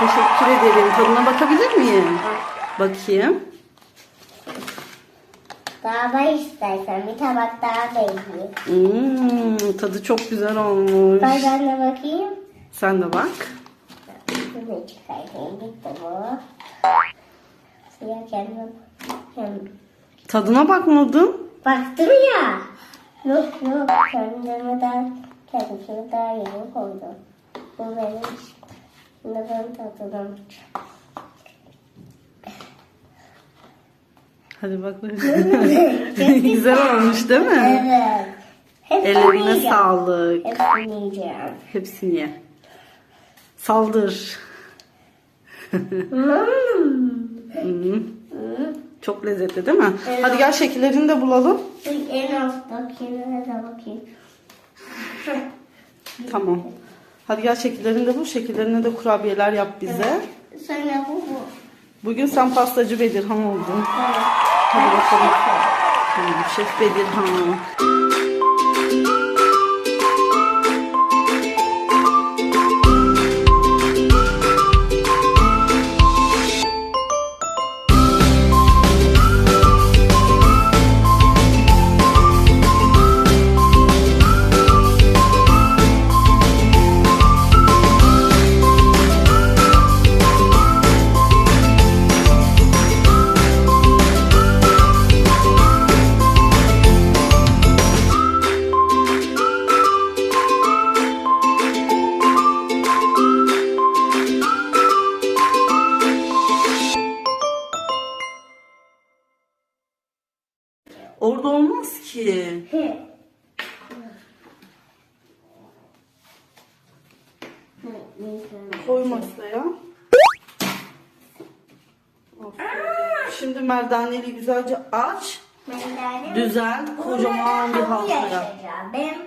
Teşekkür ederim. Tadına bakabilir miyim? Bakayım. Daha da istersen bir tabak daha da yiyeyim. Hmm, tadı çok güzel olmuş. Ben ben de bakayım. Sen de bak. Bunu çıkartayım. Gitti bu. Suya kendim. kendim. Tadına bakmadın. Baktım ya. Yok yok. Kendime daha kendisine daha yeni koydum. Bu benim. Ben tadına bakacağım. Hadi bak. güzel olmuş değil mi? Evet. Hepsini Ellerine yiyeceğim. sağlık. Hepsini yiyeceğim. Hepsini ye. Saldır. Hmm. Hmm, Çok lezzetli değil mi? Hadi gel şekillerini de bulalım. En alttakine de bakayım. Tamam. Hadi gel şekillerini de bul. Şekillerine de kurabiyeler yap bize. Sonra bu bu. Bugün sen pastacı Bedirhan oldun. Evet. Hadi bakalım. Şef Bedirhan. Orada olmaz ki. Hı. Koy masaya. Şimdi merdaneli güzelce aç. Mendane. Düzel, kocaman bir halka yap. Benim,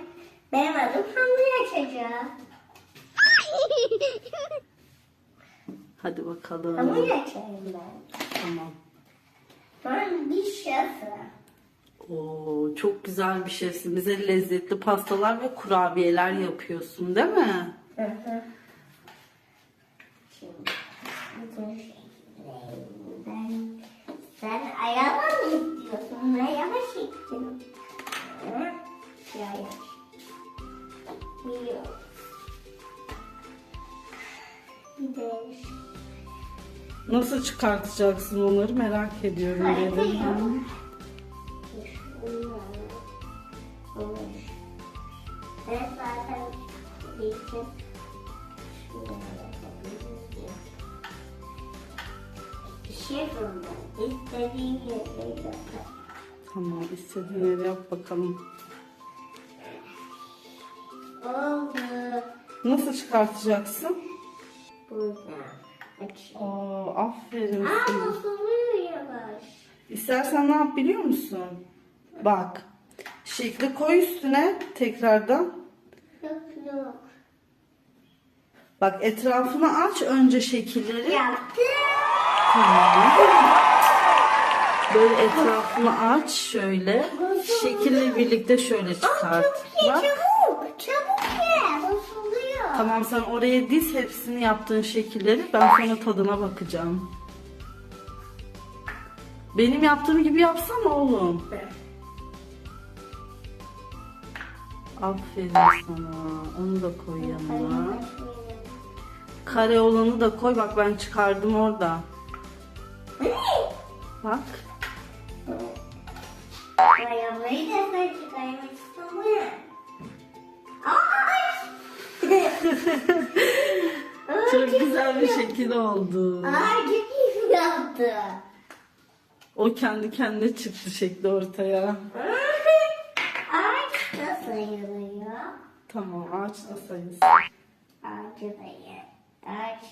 benim adım hamur açacağım. Hadi bakalım. Hamur açayım ben. Tamam. Ben bir şefim. Oo, çok güzel bir şeysin. Bize lezzetli pastalar ve kurabiyeler yapıyorsun değil mi? Hı ben sen ayağına mı istiyorsun? Ben yavaş gittim. Yavaş. De Nasıl çıkartacaksın onları merak ediyorum Hayır, Ben zaten. Şefim ben. İstediğim yere yapar. Tamam istediğin yere yap bakalım. Oldu. Nasıl çıkartacaksın? Buradan. Aferin Aa sana. yavaş. İstersen ne yap biliyor musun? Bak. Şekli koy üstüne tekrardan. Yok yok. Bak etrafını aç önce şekilleri. Yaptım. Tamam. Böyle etrafını aç şöyle. Şekille birlikte şöyle çıkart. Ye Bak. çabuk. Çabuk ye. Bozuluyor. Tamam sen oraya diz hepsini yaptığın şekilleri. Ben sonra tadına bakacağım. Benim yaptığım gibi yapsana oğlum. Aferin sana. Onu da koy yanına. Kare olanı da koy. Bak ben çıkardım orada. Bak. Ayamayı da sen çıkarmak istemiyorum. Ay! Çok güzel bir şekil oldu. Yaptı. O kendi kendine çıktı şekli ortaya. Da sayılıyor. Tamam ağaç da sayılsın. Ağacı ye. Ağaç.